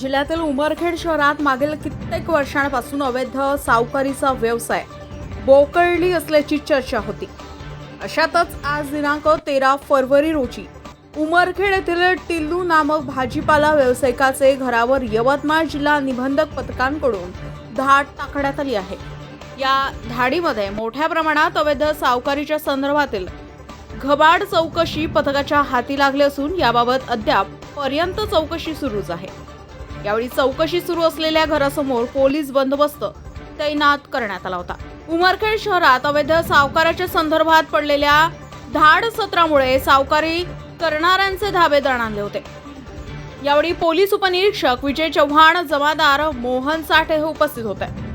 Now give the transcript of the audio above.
जिल्ह्यातील उमरखेड शहरात मागील कित्येक वर्षांपासून अवैध सावकारीचा व्यवसाय बोकळली असल्याची चर्चा होती. अशातच आज दिनांक तेरा फरवरी रोजी उमरखेड येथील टिल्लू नामक भाजीपाला व्यावसायिकाचे घरावर यवतमाळ जिल्हा निबंधक पथकांकडून धाड टाकण्यात आली आहे. या धाडीमध्ये मोठ्या प्रमाणात अवैध सावकारीच्या संदर्भातील घबाड चौकशी पथकाच्या हाती लागली असून याबाबत अद्याप पर्यंत चौकशी सुरूच आहे. यावेळी चौकशी सुरू असलेल्या घरासमोर पोलीस बंदोबस्त तैनात करण्यात आला होता. उमरखेड शहरात अवैध सावकाराच्या संदर्भात पडलेल्या धाड सत्रामुळे सावकारी करणाऱ्यांचे धाबे दणाणले होते. यावेळी पोलीस उपनिरीक्षक विजय चव्हाण जमादार मोहन साठे हे उपस्थित होते.